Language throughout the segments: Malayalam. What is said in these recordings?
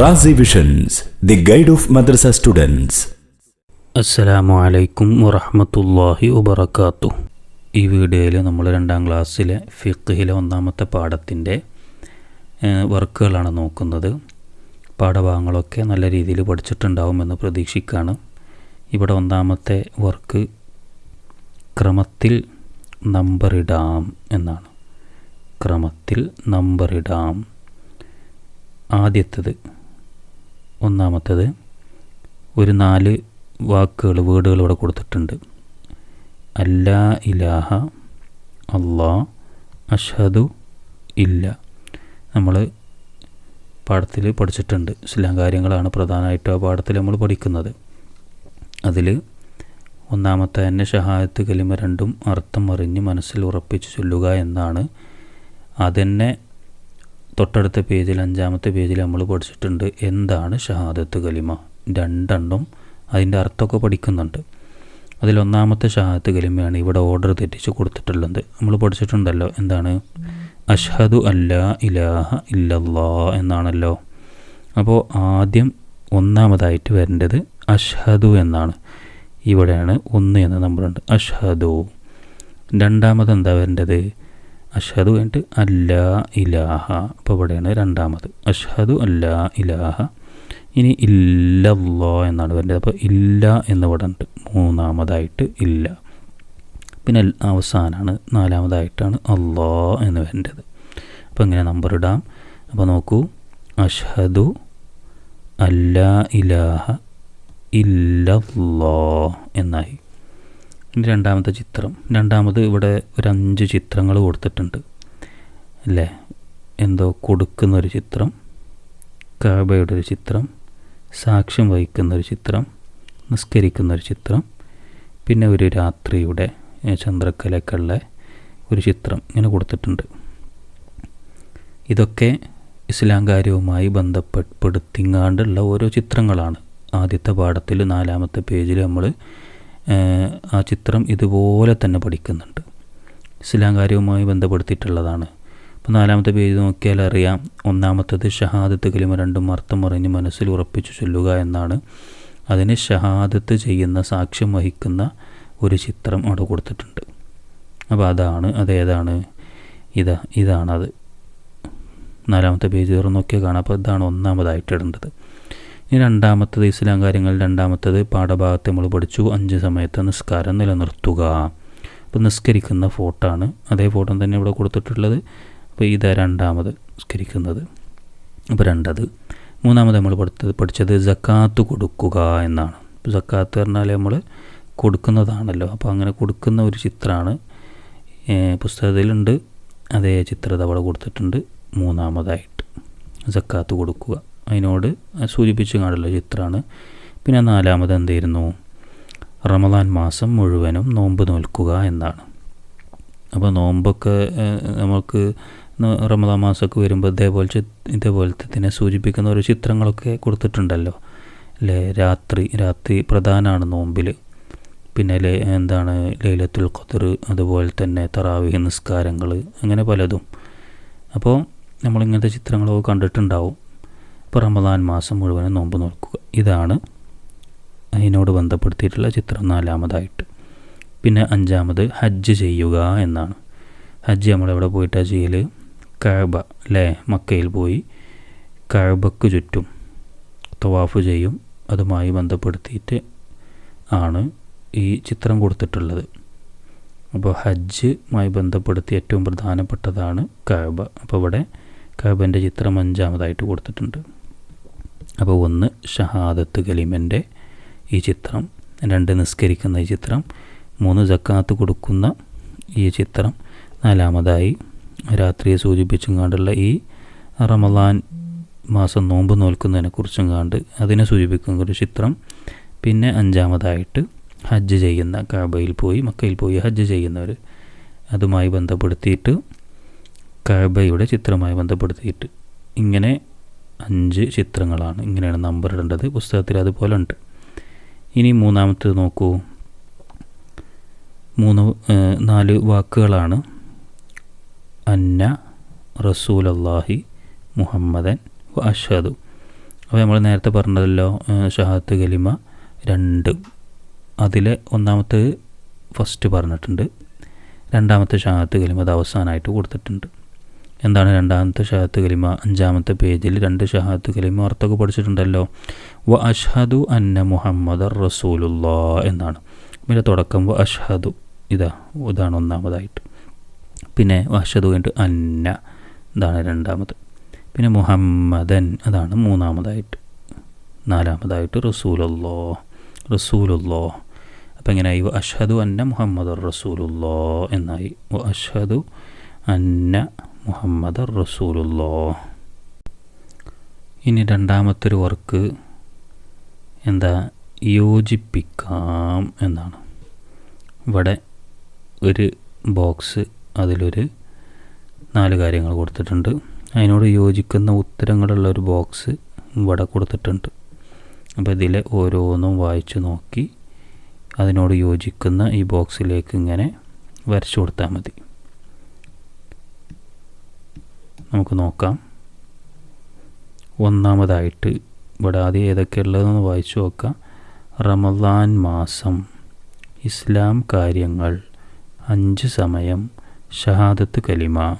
Razi visions the guide of madrasa students അസ്സലാമു അലൈക്കും വറഹ്മത്തുള്ളാഹി വബറകാത്തു ഈ വീഡിയോയിൽ നമ്മൾ രണ്ടാം ക്ലാസ്സിലെ ഫിഖ്ഹിലെ ഒന്നാമത്തെ പാഠത്തിന്റെ വർക്കുകളാണ് നോക്കുന്നത്. പാഠഭാഗങ്ങളൊക്കെ നല്ല രീതിയിൽ പഠിച്ചിട്ടുണ്ടാവുമെന്ന് പ്രതീക്ഷിക്കുകയാണ് ഇവിടെ ഒന്നാമത്തെ വർക്ക് ക്രമത്തിൽ നമ്പറിടാം എന്നാണ്. ക്രമത്തിൽ നമ്പറിടാം ആദ്യത്തേത് ഒന്നാമത്തേത് ഒരു നാല് വാക്കുകൾ വേർഡുകൾ ഇവിടെ കൊടുത്തിട്ടുണ്ട്. അല്ലാ ഇലാഹ അള്ളാ അഷദു ഇല്ല. നമ്മൾ പാഠത്തിൽ പഠിച്ചിട്ടുണ്ട്. ഇസ്ലാം കാര്യങ്ങളാണ് പ്രധാനമായിട്ടും ആ പാഠത്തിൽ നമ്മൾ പഠിക്കുന്നത്. അതിൽ ഒന്നാമത്തെ തന്നെ ഷഹായത്ത് കലിമ രണ്ടും അർത്ഥം അറിഞ്ഞ് മനസ്സിൽ ഉറപ്പിച്ച് ചൊല്ലുക എന്നാണ്. അതന്നെ തൊട്ടടുത്ത പേജിൽ അഞ്ചാമത്തെ പേജിൽ നമ്മൾ പഠിച്ചിട്ടുണ്ട് എന്താണ് ഷഹാദത്ത് കലിമ. രണ്ടെണ്ണം അതിന്റെ അർത്ഥമൊക്കെ പഠിക്കുന്നുണ്ട്. അതിലൊന്നാമത്തെ ഷഹാദത്ത് കലിമയാണ് ഇവിടെ ഓർഡർ തെറ്റിച്ച് കൊടുത്തിട്ടുള്ളത്. നമ്മൾ പഠിച്ചിട്ടുണ്ടല്ലോ എന്താണ്? അഷ്ഹദു അല്ലാ ഇലാഹ ഇല്ലല്ലാ എന്നാണല്ലോ. അപ്പോൾ ആദ്യം ഒന്നാമതായിട്ട് വരേണ്ടത് അഷ്ഹദു എന്നാണ്. ഇവിടെയാണ് ഒന്ന് എന്ന നമ്പറുണ്ട് അഷ്ഹദു. രണ്ടാമത് എന്താ വരേണ്ടത്? അഷ്ഹദു കഴിഞ്ഞിട്ട് അല്ലാ ഇലാഹ. അപ്പോൾ ഇവിടെയാണ് രണ്ടാമത്. അഷ്ഹദു അല്ലാ ഇലാഹ. ഇനി ഇല്ലല്ലോ എന്നാണ് വരേണ്ടത്. അപ്പോൾ ഇല്ല എന്നിവിടെ ഉണ്ട്. മൂന്നാമതായിട്ട് ഇല്ല. പിന്നെ അവസാനമാണ് നാലാമതായിട്ടാണ് അള്ളാ എന്ന് വരേണ്ടത്. അപ്പോൾ ഇങ്ങനെ നമ്പർ ഇടാം. അപ്പോൾ നോക്കൂ. അഷ്ഹദു അല്ലാ ഇലാഹ ഇല്ലല്ലോ എന്നായി. ഇനി രണ്ടാമത്തെ ചിത്രം. രണ്ടാമത് ഇവിടെ ഒരു അഞ്ച് ചിത്രങ്ങൾ കൊടുത്തിട്ടുണ്ട്. അല്ലേ? എന്തോ കൊടുക്കുന്ന ഒരു ചിത്രം കാബയുടെ ഒരു ചിത്രം സാക്ഷ്യം വഹിക്കുന്ന ഒരു ചിത്രം നിസ്കരിക്കുന്ന ഒരു ചിത്രം പിന്നെ ഒരു രാത്രിയുടെ ചന്ദ്രക്കലക്കുള്ള ഒരു ചിത്രം ഇങ്ങനെ കൊടുത്തിട്ടുണ്ട്. ഇതൊക്കെ ഇസ്ലാം കാര്യവുമായി ബന്ധപ്പെടുത്തിങ്ങാണ്ടുള്ള ഓരോ ചിത്രങ്ങളാണ്. ആദ്യത്തെ പാഠത്തിൽ നാലാമത്തെ പേജിൽ നമ്മൾ ആ ചിത്രം ഇതുപോലെ തന്നെ പഠിക്കുന്നുണ്ട്. ഇസ്ലാം കാര്യവുമായി ബന്ധപ്പെടുത്തിയിട്ടുള്ളതാണ്. ഇപ്പോൾ നാലാമത്തെ പേജ് നോക്കിയാൽ അറിയാം ഒന്നാമത്തത് ഷഹാദത്ത് കലിമ രണ്ടും അർത്ഥം അറിഞ്ഞ് മനസ്സിൽ ഉറപ്പിച്ചു ചൊല്ലുക എന്നാണ്. അതിന് ഷഹാദത്ത് ചെയ്യുന്ന സാക്ഷ്യം വഹിക്കുന്ന ഒരു ചിത്രം അവിടെ കൊടുത്തിട്ടുണ്ട്. അപ്പോൾ അതാണ് അതേതാണ് ഇതാ ഇതാണത്. നാലാമത്തെ പേജ് തുറന്നൊക്കെ കാണാം. അപ്പോൾ ഇതാണ് ഒന്നാമതായിട്ട് ഇടേണ്ടത്. ഇനി രണ്ടാമത്തത് ഇസ്ലാം കാര്യങ്ങൾ രണ്ടാമത്തത് പാഠഭാഗത്ത് നമ്മൾ പഠിച്ചു. അഞ്ച് സമയത്ത് നിസ്കാരം നിലനിർത്തുക. അപ്പോൾ നിസ്കരിക്കുന്ന ഫോട്ടോ ആണ് അതേ ഫോട്ടോ തന്നെ ഇവിടെ കൊടുത്തിട്ടുള്ളത്. അപ്പോൾ ഇതാ രണ്ടാമത് നിസ്കരിക്കുന്നത്. അപ്പോൾ രണ്ടത്. മൂന്നാമത് നമ്മൾ പഠിത്തത് പഠിച്ചത് ജക്കാത്ത് കൊടുക്കുക എന്നാണ്. ഇപ്പോൾ ജക്കാത്ത് പറഞ്ഞാൽ നമ്മൾ കൊടുക്കുന്നതാണല്ലോ. അപ്പോൾ അങ്ങനെ കൊടുക്കുന്ന ഒരു ചിത്രമാണ് പുസ്തകത്തിലുണ്ട്. അതേ ചിത്രത അവിടെ കൊടുത്തിട്ടുണ്ട്. മൂന്നാമതായിട്ട് ജക്കാത്ത് കൊടുക്കുക. അതിനോട് സൂചിപ്പിച്ച് കാണുള്ള ചിത്രമാണ്. പിന്നെ നാലാമത് എന്തായിരുന്നു? റമദാൻ മാസം മുഴുവനും നോമ്പ് നോൽക്കുക എന്നാണ്. അപ്പോൾ നോമ്പൊക്കെ നമുക്ക് റമദാൻ മാസമൊക്കെ വരുമ്പോൾ ഇതേപോലെ ഇതേപോലത്തെ തന്നെ സൂചിപ്പിക്കുന്ന ഓരോ ചിത്രങ്ങളൊക്കെ കൊടുത്തിട്ടുണ്ടല്ലോ. അല്ലേ? രാത്രി രാത്രി പ്രധാനമാണ് നോമ്പിൽ. പിന്നെ ലേ എന്താണ് ലൈലത്തുൽ ഖദർ അതുപോലെ തന്നെ തറാവി നിസ്കാരങ്ങൾ അങ്ങനെ പലതും. അപ്പോൾ നമ്മളിങ്ങനത്തെ ചിത്രങ്ങളൊക്കെ കണ്ടിട്ടുണ്ടാവും. റമദാൻ മാസം മുഴുവനും നോമ്പ് നോക്കുക. ഇതാണ് അതിനോട് ബന്ധപ്പെടുത്തിയിട്ടുള്ള ചിത്രം നാലാമതായിട്ട്. പിന്നെ അഞ്ചാമത് ഹജ്ജ് ചെയ്യുക എന്നാണ്. ഹജ്ജ് നമ്മളെവിടെ പോയിട്ടാണ് ചെയ്യൽ കഴബ അല്ലേ? മക്കയിൽ പോയി കഴബക്ക് ചുറ്റും തവാഫ് ചെയ്യും. അതുമായി ബന്ധപ്പെടുത്തിയിട്ട് ആണ് ഈ ചിത്രം കൊടുത്തിട്ടുള്ളത്. അപ്പോൾ ഹജ്ജുമായി ബന്ധപ്പെടുത്തി ഏറ്റവും പ്രധാനപ്പെട്ടതാണ് കഴബ അപ്പോൾ ഇവിടെ കഴബന്റെ ചിത്രം അഞ്ചാമതായിട്ട് കൊടുത്തിട്ടുണ്ട്. അപ്പോൾ ഒന്ന് ഷഹാദത്ത് കലിമന്റെ ഈ ചിത്രം രണ്ട് നിസ്കരിക്കുന്ന ഈ ചിത്രം മൂന്ന് ജക്കാത്ത് കൊടുക്കുന്ന ഈ ചിത്രം നാലാമതായി രാത്രിയെ സൂചിപ്പിച്ചും കണ്ടുള്ള ഈ റമദാൻ മാസം നോമ്പ് നോൽക്കുന്നതിനെക്കുറിച്ചും കാണ്ട് അതിനെ സൂചിപ്പിക്കുന്ന ഒരു ചിത്രം. പിന്നെ അഞ്ചാമതായിട്ട് ഹജ്ജ് ചെയ്യുന്ന കാബയിൽ പോയി മക്കയിൽ പോയി ഹജ്ജ് ചെയ്യുന്നവർ അതുമായി ബന്ധപ്പെടുത്തിയിട്ട് കാബയുടെ ചിത്രമായി ബന്ധപ്പെടുത്തിയിട്ട് ഇങ്ങനെ അഞ്ച് ചിത്രങ്ങളാണ്. ഇങ്ങനെയാണ് നമ്പർ ഇടേണ്ടത്. പുസ്തകത്തിൽ അതുപോലെ ഉണ്ട്. ഇനി മൂന്നാമത്തേത് നോക്കൂ. മൂന്ന് നാല് വാക്കുകളാണ്. അന്ന റസൂലല്ലാഹി മുഹമ്മദൻ വ അഷദു അപ്പോൾ നമ്മൾ നേരത്തെ പറഞ്ഞതല്ലോ ഷഹാത്ത് ഗലിമ രണ്ട്. അതിലെ ഒന്നാമത്തേത് ഫസ്റ്റ് പറഞ്ഞിട്ടുണ്ട്. രണ്ടാമത്തെ ഷഹാത്ത് കലിമ അത് അവസാനമായിട്ട് കൊടുത്തിട്ടുണ്ട്. എന്താണ് രണ്ടാമത്തെ ഷഹാത്ത് കലിമ അഞ്ചാമത്തെ പേജിൽ രണ്ട് ഷഹാത്ത് കലിമ അർത്ഥമൊക്കെ പഠിച്ചിട്ടുണ്ടല്ലോ. വ അഷ്ഹദു അന്ന മുഹമ്മദ് റസൂലുല്ലാ എന്നാണ്. പിന്നെ തുടക്കം വ അഷ്ഹദു ഇതാ ഇതാണ് ഒന്നാമതായിട്ട്. പിന്നെ വ അഷ്ഹദു അന്ന ഇതാണ് രണ്ടാമത്. പിന്നെ മുഹമ്മദൻ അതാണ് മൂന്നാമതായിട്ട്. നാലാമതായിട്ട് റസൂലുള്ളോ റസൂലുള്ളോ അപ്പം എങ്ങനെയായി വ അഷ്ഹദു അന്ന മുഹമ്മദ് റസൂലുള്ളോ എന്നായി. വ അഷ്ഹദു അന്ന മുഹമ്മദ് റസൂലുള്ളോ. ഇനി രണ്ടാമത്തൊരു വർക്ക് എന്താ? യോജിപ്പിക്കാം എന്നാണ്. ഇവിടെ ഒരു ബോക്സ് അതിലൊരു നാല് കാര്യങ്ങൾ കൊടുത്തിട്ടുണ്ട്. അതിനോട് യോജിക്കുന്ന ഉത്തരങ്ങളുള്ള ഒരു ബോക്സ് ഇവിടെ കൊടുത്തിട്ടുണ്ട്. അപ്പോൾ ഇതിലെ ഓരോന്നും വായിച്ചു നോക്കി അതിനോട് യോജിക്കുന്ന ഈ ബോക്സിലേക്ക് ഇങ്ങനെ വരച്ചു കൊടുത്താൽ മതി. നമുക്ക് നോക്കാം. ഒന്നാമതായിട്ട് ഇവിടെ ആദ്യം ഏതൊക്കെ ഉള്ളതെന്ന് വായിച്ചു നോക്കാം. റമദാൻ മാസം ഇസ്ലാം കാര്യങ്ങൾ അഞ്ച് സമയം ഷഹാദത്ത് കലിമ.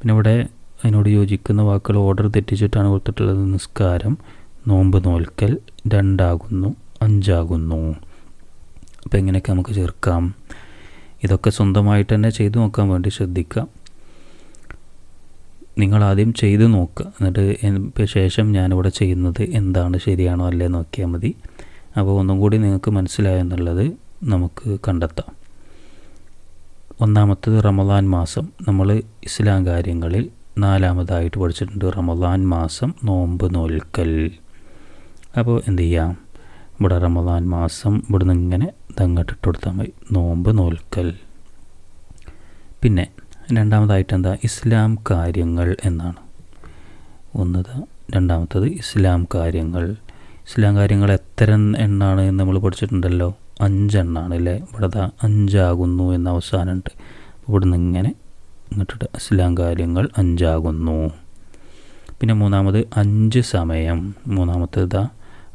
പിന്നെ ഇവിടെ അതിനോട് യോജിക്കുന്ന വാക്കുകൾ ഓർഡർ തെറ്റിച്ചിട്ടാണ് കൊടുത്തിട്ടുള്ളത്. നിസ്കാരം നോമ്പ് നോൽക്കൽ രണ്ടാകുന്നു അഞ്ചാകുന്നു. അപ്പോൾ എങ്ങനെയൊക്കെ നമുക്ക് ചേർക്കാം. ഇതൊക്കെ സ്വന്തമായിട്ട് തന്നെ ചെയ്തു നോക്കാൻ വേണ്ടി ശ്രദ്ധിക്കാം. നിങ്ങൾ ആദ്യം ചെയ്ത് നോക്കുക എന്നിട്ട് ശേഷം ഞാനിവിടെ ചെയ്യുന്നത് എന്താണ് ശരിയാണോ അല്ലേ നോക്കിയാൽ മതി. അപ്പോൾ ഒന്നും കൂടി നിങ്ങൾക്ക് മനസ്സിലായെന്നുള്ളത് നമുക്ക് കണ്ടെത്താം. ഒന്നാമത്തത് റമദാൻ മാസം. നമ്മൾ ഇസ്ലാം കാര്യങ്ങളിൽ നാലാമതായിട്ട് പഠിച്ചിട്ടുണ്ട്. റമദാൻ മാസം നോമ്പ് നോൽക്കൽ. അപ്പോൾ എന്ത് ചെയ്യാം? ഇവിടെ റമദാൻ മാസം ഇവിടുന്ന് ഇങ്ങനെ തങ്ങട്ടിട്ട് കൊടുത്താൽ മതി. നോമ്പ് നോൽക്കൽ. പിന്നെ രണ്ടാമതായിട്ട് എന്താ? ഇസ്ലാം കാര്യങ്ങൾ എന്നാണ്. ഒന്നത് രണ്ടാമത്തത് ഇസ്ലാം കാര്യങ്ങൾ. ഇസ്ലാം കാര്യങ്ങൾ എത്ര എണ്ണാണ് എന്ന് നമ്മൾ പഠിച്ചിട്ടുണ്ടല്ലോ? അഞ്ചെണ്ണാണ് അല്ലേ? ഇവിടെ അഞ്ചാകുന്നു എന്ന അവസാനമുണ്ട്. ഇവിടുന്ന് ഇങ്ങനെ ഇങ്ങോട്ടിട്ട് ഇസ്ലാം കാര്യങ്ങൾ അഞ്ചാകുന്നു. പിന്നെ മൂന്നാമത് അഞ്ച് സമയം. മൂന്നാമത്തേതാ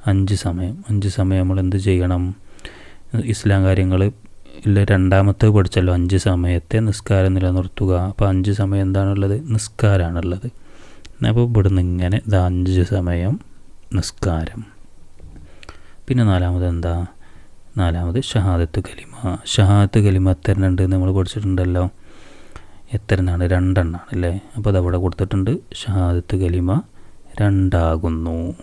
അഞ്ച് സമയം. അഞ്ച് സമയം നമ്മൾ എന്ത് ചെയ്യണം? ഇസ്ലാം കാര്യങ്ങൾ ഇല്ല രണ്ടാമത്തെ പഠിച്ചല്ലോ. അഞ്ച് സമയത്തെ നിസ്കാരം നിലനിർത്തുക. അപ്പോൾ അഞ്ച് സമയം എന്താണുള്ളത്? നിസ്കാരമാണുള്ളത് അപ്പോൾ ഇവിടുന്ന് ഇങ്ങനെ ഇതാ അഞ്ച് സമയം നിസ്കാരം. പിന്നെ നാലാമത് എന്താ? നാലാമത് ഷഹാദത്ത് കലിമ. ഷഹാദത്ത് കലിമ എത്ര ഉണ്ട് നമ്മൾ പഠിച്ചിട്ടുണ്ടല്ലോ. എത്ര എണ്ണാണ് രണ്ടെണ്ണാണ് അല്ലേ? അപ്പോൾ അതവിടെ കൊടുത്തിട്ടുണ്ട്. ഷഹാദത്ത് കലിമ രണ്ടാകുന്നു.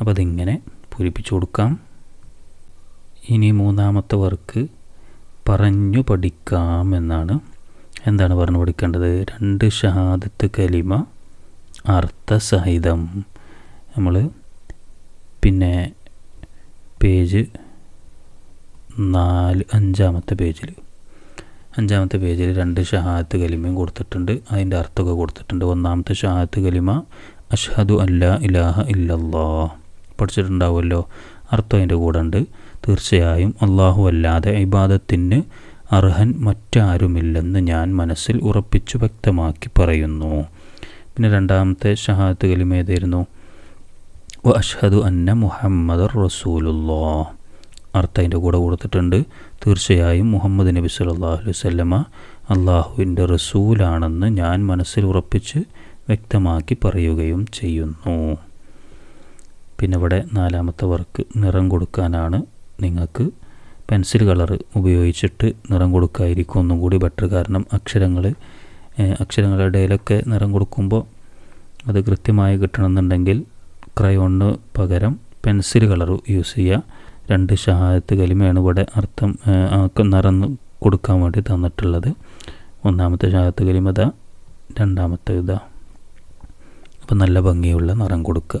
അപ്പോൾ അതിങ്ങനെ പൂരിപ്പിച്ചു കൊടുക്കാം. ഇനി മൂന്നാമത്തെ വർക്ക് പറഞ്ഞു പഠിക്കാമെന്നാണ് എന്താണ് പറഞ്ഞു പഠിക്കേണ്ടത്? രണ്ട് ഷഹാദത്ത് കലിമ അർത്ഥസഹിതം. നമ്മൾ പിന്നെ പേജ് നാല് അഞ്ചാമത്തെ പേജിൽ അഞ്ചാമത്തെ പേജിൽ രണ്ട് ഷഹാദത്ത് കലിമയും കൊടുത്തിട്ടുണ്ട്. അതിന്റെ അർത്ഥമൊക്കെ കൊടുത്തിട്ടുണ്ട്. ഒന്നാമത്തെ ഷഹാദത്ത് കലിമ അഷ്ഹദു അല്ല ഇലാഹ ഇല്ലല്ലോ. പഠിച്ചിട്ടുണ്ടാവുമല്ലോ. അർത്ഥം അതിന്റെ കൂടെ ഉണ്ട്. തീർച്ചയായും അള്ളാഹു അല്ലാതെ ഇബാദത്തിന് അർഹൻ മറ്റാരുമില്ലെന്ന് ഞാൻ മനസ്സിൽ ഉറപ്പിച്ചു വ്യക്തമാക്കി പറയുന്നു. പിന്നെ രണ്ടാമത്തെ ഷഹാദത്ത് കലിമ ഏതായിരുന്നു? വ അഷ്ഹദു അന്ന മുഹമ്മദ് റസൂലുല്ലോ അർത്ഥം അതിന്റെ കൂടെ കൊടുത്തിട്ടുണ്ട്. തീർച്ചയായും മുഹമ്മദ് നബി സല്ലല്ലാഹു അലൈഹി വസല്ലമ അള്ളാഹുവിന്റെ റസൂലാണെന്ന് ഞാൻ മനസ്സിൽ ഉറപ്പിച്ച് വ്യക്തമാക്കി പറയുകയും ചെയ്യുന്നു. പിന്നെ ഇവിടെ നാലാമത്തെ വർക്ക് നിറം കൊടുക്കാനാണ് നിങ്ങൾക്ക് പെൻസിൽ കളർ ഉപയോഗിച്ചിട്ട് നിറം കൊടുക്കായിരിക്കും ഒന്നും കൂടി ബെറ്റർ കാരണം അക്ഷരങ്ങൾ അക്ഷരങ്ങളുടെ ഇടയിലൊക്കെ നിറം കൊടുക്കുമ്പോൾ അത് കൃത്യമായി കിട്ടണമെന്നുണ്ടെങ്കിൽ ക്രയോണിന് പകരം പെൻസിൽ കളർ യൂസ് ചെയ്യുക രണ്ട് ഷഹായത്ത് കലിമയാണ് ഇവിടെ അർത്ഥം നിറം കൊടുക്കാൻ വേണ്ടി തന്നിട്ടുള്ളത്. ഒന്നാമത്തെ ഷഹായത്ത് കലിമ ഇതാ രണ്ടാമത്തെ ഇതാ അപ്പം നല്ല ഭംഗിയുള്ള നിറം കൊടുക്കുക.